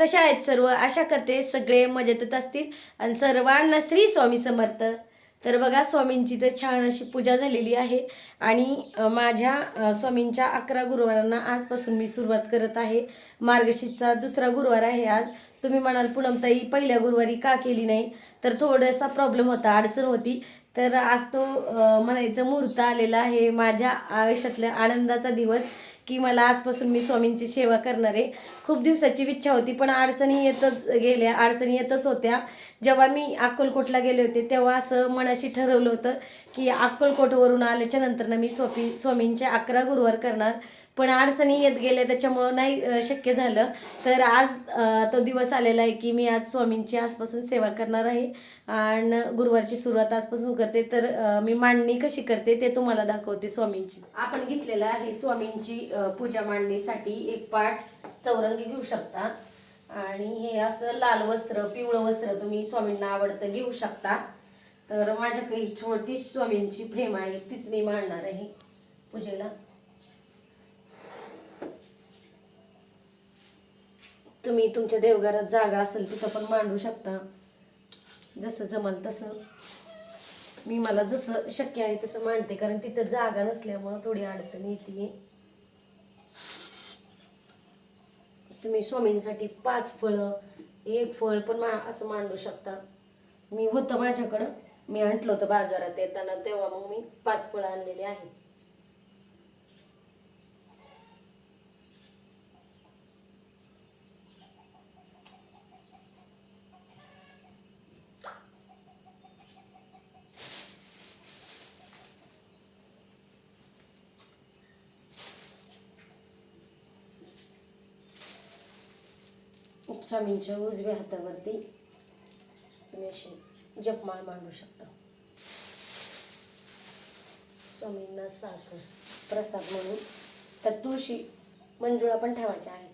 कशा आहेत सर्व? आशा करते सगळे मजेतच असतील. आणि सर्वांना श्री स्वामी समर्थ. तर बघा स्वामींची तर छान अशी पूजा झालेली आहे. आणि माझ्या स्वामींच्या अकरा गुरुवारांना आजपासून मी सुरुवात करत आहे. मार्गशीर्षचा दुसरा गुरुवार आहे आज. तुम्ही म्हणाल पूनमताई पहिल्या गुरुवारी का केली नाही? तर थोडासा प्रॉब्लेम होता अडचण होती. तर आज तो म्हणायचं मुहूर्त आलेला आहे. माझ्या आयुष्यातल्या आनंदाचा दिवस. की मला आजपासून मी स्वामींची सेवा करणार आहे. खूप दिवसाची इच्छा होती पण अडचणी येतच गेल्या अडचणी येतच होत्या. जेव्हा मी अक्कलकोटला गेले होते तेव्हा असं मनाशी ठरवलं होतं की अक्कलकोटवरून आल्याच्यानंतर ना मी स्वामी स्वामींचे अकरा गुरुवार करणार. पण अडचणी येत गेल्या त्याच्यामुळं नाही शक्य झालं. तर आज तो दिवस आलेला आहे की मी आज स्वामींची आजपासून सेवा करणार आहे. आणि गुरुवारची सुरुवात आजपासून करते. तर मी मांडणी कशी करते ते तुम्हाला दाखवते स्वामींची. आपण घेतलेलं आहे स्वामींची पूजा मांडणीसाठी एक पाठ चौरंगी घेऊ शकता. आणि हे असं लाल वस्त्र पिवळं वस्त्र तुम्ही स्वामींना आवडतं घेऊ शकता. तर माझ्याकडे छोटी स्वामींची फ्रेम आहे तीच मी मांडणार आहे पूजेला. तुम्ही तुमच्या देवघरात जागा असेल तिथं पण मांडू शकता. जसं जमाल तसं. मी मला जसं शक्य आहे तसं मांडते कारण तिथं जागा नसल्यामुळं थोडी अडचण येते तुम्ही स्वामींसाठी पाच फळं एक फळ पण मा असं मांडू शकता. मी होतं माझ्याकडं. मी आणलं होतं बाजारात येताना तेव्हा मग मी पाच फळं आणलेली आहेत. स्वामींच्या उजव्या हातावरती तुम्ही अशी जपमाळ मांडू शकता. स्वामींना साखर प्रसाद म्हणून तर तुळशी मंजुळा पण ठेवायच्या आहेत.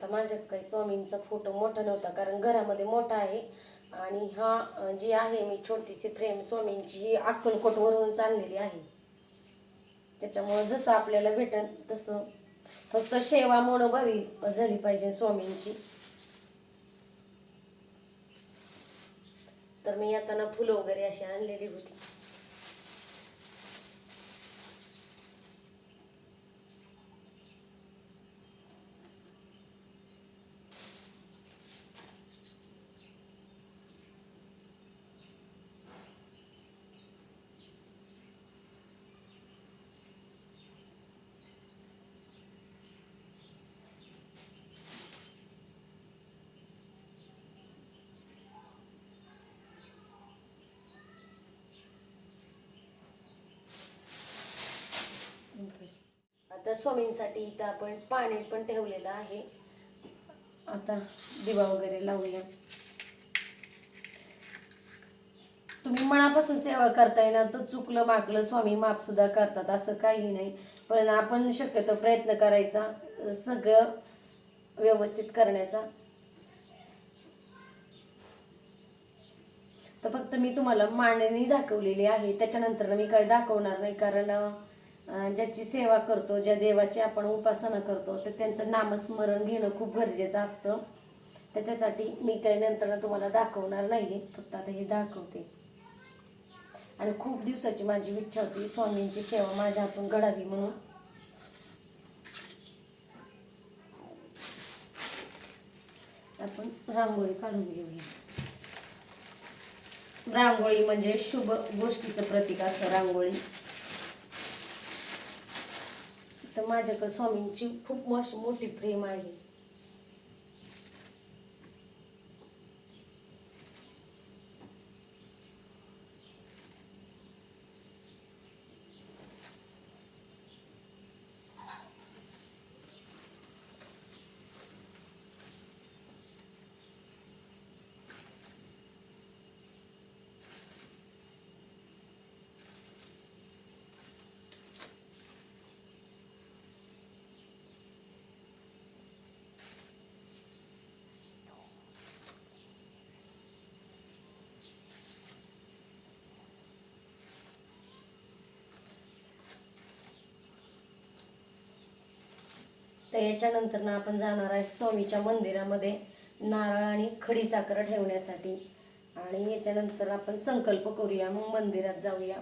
आता माझ्यात काही स्वामींचा फोटो मोठा नव्हता कारण घरामध्ये मोठा आहे. आणि हा जी आहे मी छोटीशी फ्रेम स्वामींची ही अक्कलकोटवरून चाललेली आहे. त्याच्यामुळं जसं आपल्याला भेटन तसं फक्त सेवा मनोभावी झाली पाहिजे स्वामींची. तर मी येताना फुलं वगैरे अशी आणलेली होती. तर स्वामींसाठी इथं आपण पाणी पण ठेवलेलं आहे. आता दिवा वगैरे लावूया. तुम्ही मनापासून सेवा करताय ना तर चुकलं मागलं स्वामी मापसुद्धा करतात असं काही नाही. पण आपण शक्यतो प्रयत्न करायचा सगळं व्यवस्थित करण्याचा. तर फक्त मी तुम्हाला मांडणी दाखवलेली आहे त्याच्यानंतर मी काय दाखवणार नाही कारण ज्याची सेवा करतो ज्या देवाची आपण उपासना करतो तर त्यांचं नामस्मरण घेणं खूप गरजेचं असतं. त्याच्यासाठी मी काही नंतर तुम्हाला दाखवणार नाही फक्त आता हे दाखवते. आणि खूप दिवसाची माझी इच्छा होती स्वामींची सेवा माझ्या हातून घडावी म्हणून. आपण रांगोळी काढून घेऊया. रांगोळी म्हणजे शुभ गोष्टीचं प्रतीक असतं रांगोळी. तर माझ्याकडे स्वामींची खूप मोश मोठी प्रेम आहे. तर याच्यानंतर ना आपण जाणार आहे स्वामीच्या मंदिरामध्ये नारळ आणि खडी साखर ठेवण्यासाठी. आणि याच्यानंतर आपण संकल्प करूया मग मंदिरात जाऊया.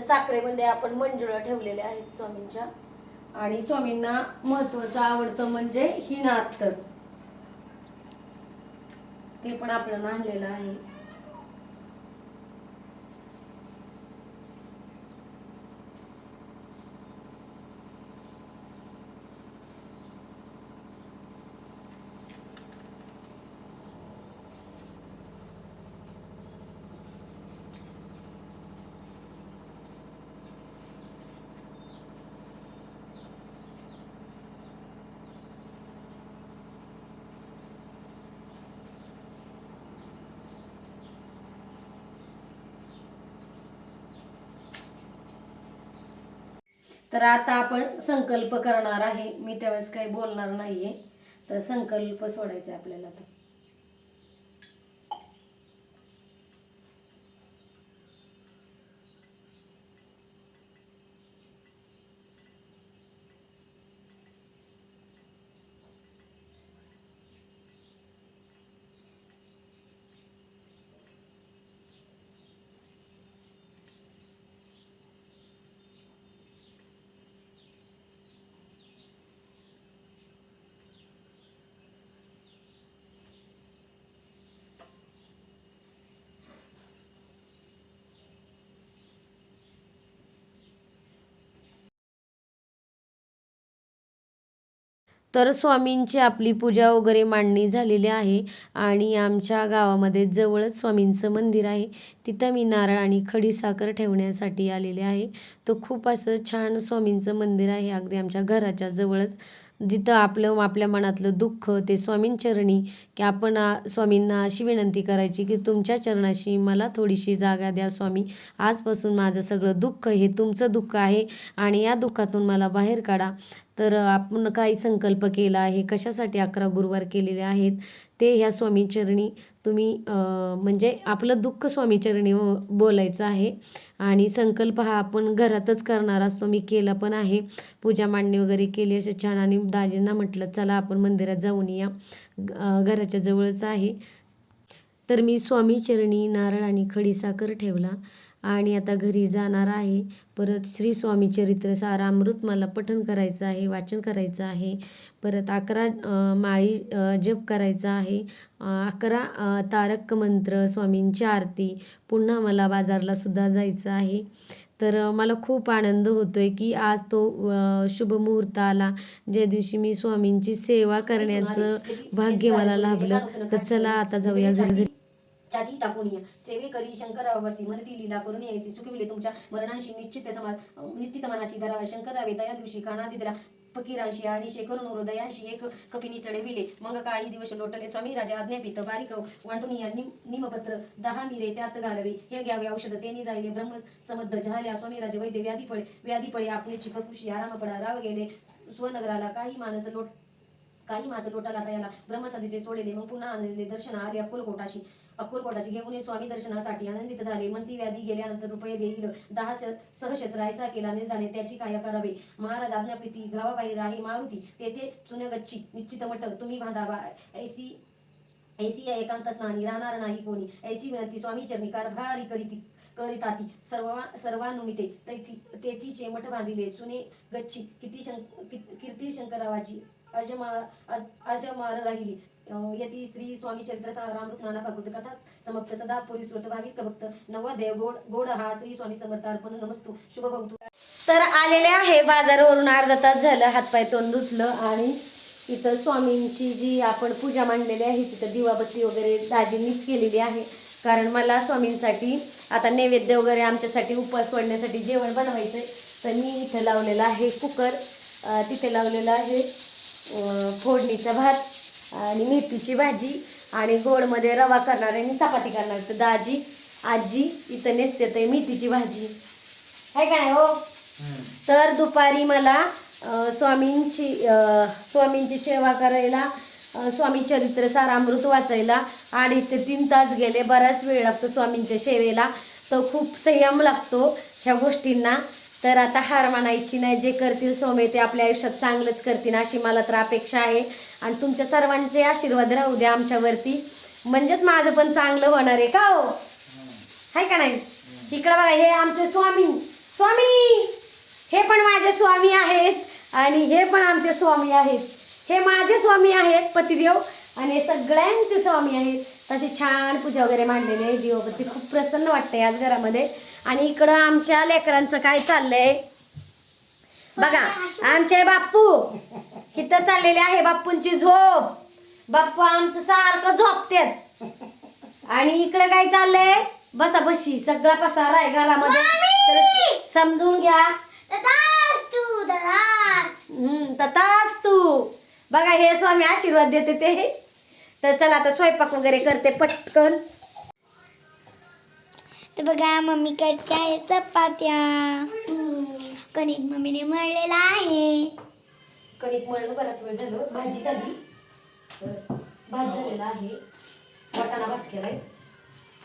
तर साखरेमध्ये आपण मंजुळं ठेवलेल्या आहेत स्वामींच्या. आणि स्वामींना महत्वाचं आवडतं म्हणजे ही नात ते पण आपल्याला आणलेलं आहे. तर आता आपण संकल्प करणार आहे. मी त्यावेळेस काही बोलणार नाहीये. तर संकल्प सोडायचा आहे आपल्याला आता. तर स्वामींची आपली पूजा वगैरे मांडणी झालेली आहे आणि आमच्या गावामध्ये जवळच स्वामींचं मंदिर आहे. तिथं मी नारळ आणि खडी साखर ठेवण्यासाठी आलेले आहे. तो खूप असं छान स्वामींचं मंदिर आहे. अगदी आमच्या घराच्या जवळच. जिथं आपलं आपल्या मनातलं दुःख ते स्वामींचरणी की आपण स्वामींना अशी विनंती करायची की तुमच्या चरणाशी मला थोडीशी जागा द्या स्वामी. आजपासून माझं सगळं दुःख हे तुमचं दुःख आहे आणि या दुःखातून मला बाहेर काढा. तर आपण काही संकल्प केला आहे कशासाठी अकरा गुरुवार केलेले आहेत ते ह्या स्वामीचरणी तुम्ही म्हणजे आपलं दुःख स्वामीचरणी बोलायचं आहे. आणि संकल्प हा आपण घरातच करणार असतो मी केला पण आहे. पूजा मांडणी वगैरे केली असे छान आणि दाजींना म्हटलं चला आपण मंदिरात जाऊन या. घराच्या जवळच आहे. तर मी स्वामीचरणी नारळ आणि खडी साखर ठेवला. आणि आता घरी जाणार आहे. परत श्री स्वामी चरित्र सारामृत मला पठण करायचं आहे वाचन करायचं आहे. परत अकरा माळी जप करायचा आहे. अकरा तारक मंत्र स्वामींची आरती. पुन्हा मला बाजारला सुद्धा जायचं आहे. तर मला खूप आनंद होतोय की आज तो शुभ मुहूर्त आला. ज्या दिवशी मी स्वामींची सेवा करण्याचं भाग्य मला लाभलं. तर चला आता जाऊया घरी. छाती टाकून ये. सेवे करी शंकरावसी मनती लीला करून यायसी चुकविले तुमच्या मरणांशी निश्चित समाज निश्चित मनाशी धरावा शंकरावे दया दिवशी काना दिला. फकीरांशी आणि शेकरून हृदयांशी एक कपिनी चढविले. मग काही दिवस लोटले. स्वामी राजा आज्ञापित बारीक वांटून या निमपत्र दहा मिरे त्यात घालावे. हे घ्यावे औषध तेनी जायले. ब्रह्म समद्ध झाल्या. स्वामी राजे वैद्य व्याधीपळे व्याधीपळे आपले चिखकुशी आराम पडा राव गेले. स्वनगराला काही माणस लोट काही माणसं लोटाला तयाला. ब्रह्मसदीचे सोडले. मग पुन्हा आणलेले दर्शन आले अक्कलकोटाशी. अक्कलकोटाशी घेऊन स्वामी दर्शनासाठी आनंदित झाले. मंती व्याधी गेल्यानंतर रुपये देईल दहा श- सहक्षेत्र ऐसा केला निर्धाने त्याची काया करावे. महाराज आज्ञाप्रीती गावाबाहेर आहे मारुती तेथे चुनगच्ची निश्चित मठ तुम्ही बांधावा ऐसी ऐसी या एकांत स्नानी राहणार नाही कोणी. ऐसी विनंती स्वामी चरणी कारभारी करीती करिताती सर्वा सर्वानुमिते तेथी तेथीचे मठ बांधिले. चुने गच्ची किती शंक कित- कीर्ती शंकरावाची अजमार अज अजमार राहिली. यती श्री स्वामी चरित्र रामृत नाना भागवत कथा समाप्त सदा. पुरी श्रोत भाविक भक्त नवदेव गोड गोड हा श्री स्वामी समर्थ अर्पण नमस्तू. शुभ भवतु. तर आलेले आहे बाजारावरून अर्धा तास झालं हातपाय तोंड धुतलं आणि इथं स्वामींची जी आपण पूजा मांडलेली आहे तिथं दिवाबत्ती वगैरे दाजींनीच केलेली आहे. कारण मला स्वामींसाठी आता नैवेद्य वगैरे आमच्यासाठी उपवास वाढण्यासाठी जेवण बनवायचं आहे तर मी इथं लावलेलं आहे कुकर. तिथे लावलेलं आहे फोडणीचा भात. आणि मेथीची भाजी आणि गोडमध्ये रवा करणार आणि चपाती करणार तर दाजी आजी इथं नेसते तर मेथीची भाजी. आहे का नाही हो? तर दुपारी मला स्वामींची स्वामींची सेवा करायला स्वामी चरित्र सारामृत वाचायला अडीच ते तीन तास गेले. बराच वेळ लागतो स्वामींच्या सेवेला. तो खूप संयम लागतो ह्या गोष्टींना. तर आता हार मानायची नाही जे करतील स्वामी ते आपल्या आयुष्यात चांगलंच करतील अशी मला तर अपेक्षा आहे. आणि तुमच्या सर्वांचे आशीर्वाद राहू द्या आमच्यावरती. म्हणजेच माझं पण चांगलं होणार आहे का हो? हाय का नाही? इकडं बघा हे आमचे स्वामी. स्वामी! हे पण माझे स्वामी आहेत. आणि हे पण आमचे स्वामी आहेत. हे माझे स्वामी आहेत पतिदेव. आणि हे सगळ्यांचे स्वामी आहेत. अशी छान पूजा वगैरे मांडलेली आहे. जीवावरती खूप प्रसन्न वाटते आज घरामध्ये. आणि इकडं आमच्या लेकरांचं काय चाललंय? बघा आमचे बाप्पू इथं चाललेले आहे बाप्पूंची झोप. बाप्पू आमचं सारखं झोपतेत. आणि इकडे काय चाललंय? बसा बशी सगळा पसारा आहे घरामध्ये. तर समजून घ्या. हम्म ततास तू. बघा हे स्वामी आशीर्वाद देते ते. तर चला आता स्वयंपाक वगैरे करते पटकन. तर बघा मम्मी करते आहे चपात्या. कणिक मम्मीने मळलेला आहे. कणिक मळणं बराच वेळ झालं. भाजी झाली. तर भात झालेला आहे. वाटाणा भात केलाय.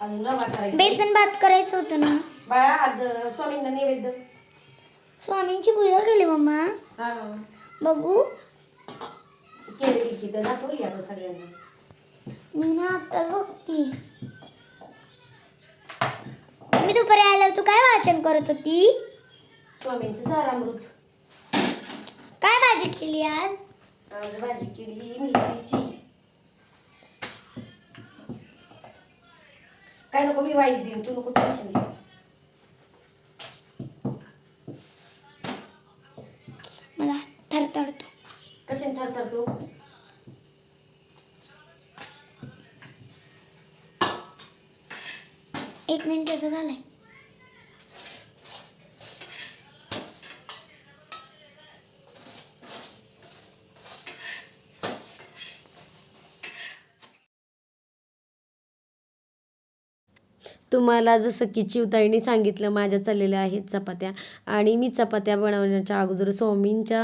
अजून रवा करायचा बेसन भात करायचं होतं ना? बाळा आज स्वामींना नैवेद्य. स्वामींची पूजा केली मम्मा. हा. बघू. केलेली की तर दाखवली आपण सगळ्यांना. मी ना आत्ताच बघती. दुपारी आल्यावर तू काय वाचन करत होती? स्वामींचं सारामृत. काय भाजी केली आज? आज भाजी केली मेथीची. काय नको मी वाईस देईन. तू नको टेन्शन घे मला थरथरतो. कशाने थरथर एक मिनिटाचं आहे तुम्हाला जसं की चिवताईने सांगितलं माझ्या चाललेल्या आहेत चपात्या. आणि मी चपात्या बनवण्याच्या अगोदर स्वामींच्या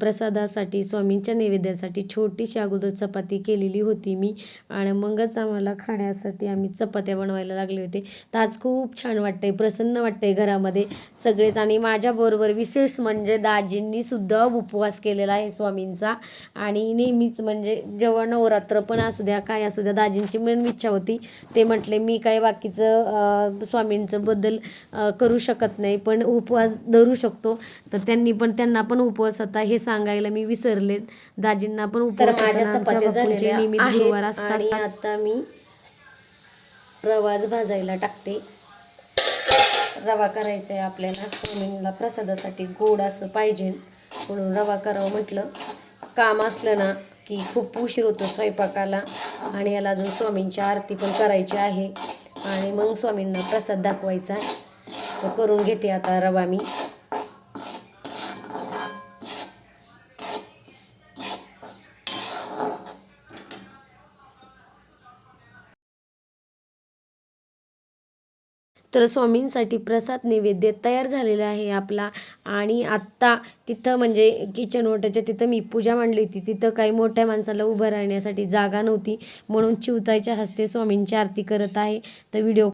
प्रसादासाठी स्वामींच्या नैवेद्यासाठी छोटीशी अगोदर चपाती केलेली होती मी. आणि मगच आम्हाला खाण्यासाठी आम्ही चपात्या बनवायला लागले होते. तर आज खूप छान वाटतंय प्रसन्न वाटतंय घरामध्ये सगळेच. आणि माझ्याबरोबर विशेष म्हणजे दाजींनी सुद्धा उपवास केलेला आहे स्वामींचा. आणि नेहमीच म्हणजे जेव्हा नवरात्र पण असू द्या काय असू द्या दाजींची मन इच्छा होती. ते म्हटले मी काय बाकीचं स्वामींचं बद्दल अं, करू शकत नाही पण उपवास धरू शकतो. तर त्यांनी पण त्यांना पण उपवास होता हे सांगायला मी विसरले. दाजींना पण उपवास आणि आता मी रवाज भाजायला टाकते. रवा करायचा आहे आपल्याला. स्वामींना प्रसादासाठी गोड असं पाहिजे म्हणून रवा करावं म्हटलं. काम असलं ना की खूप उशीर होतो स्वयंपाकाला आणि याला अजून स्वामींची आरती पण करायची आहे. आणि मग स्वामींना प्रसाद दाखवायचा. तर करून घेते आता रवा मी. तर स्वामींसाठी प्रसाद नैवेद्य तयार झालेला आहे आपला. आणि आत्ता तिथं म्हणजे किचन ओट्याच्या तिथं मी पूजा मांडली होती. तिथं काही मोठ्या माणसाला उभं राहण्यासाठी जागा नव्हती. म्हणून चिवताईच्या हस्ते स्वामींची आरती करत आहे. तर व्हिडिओ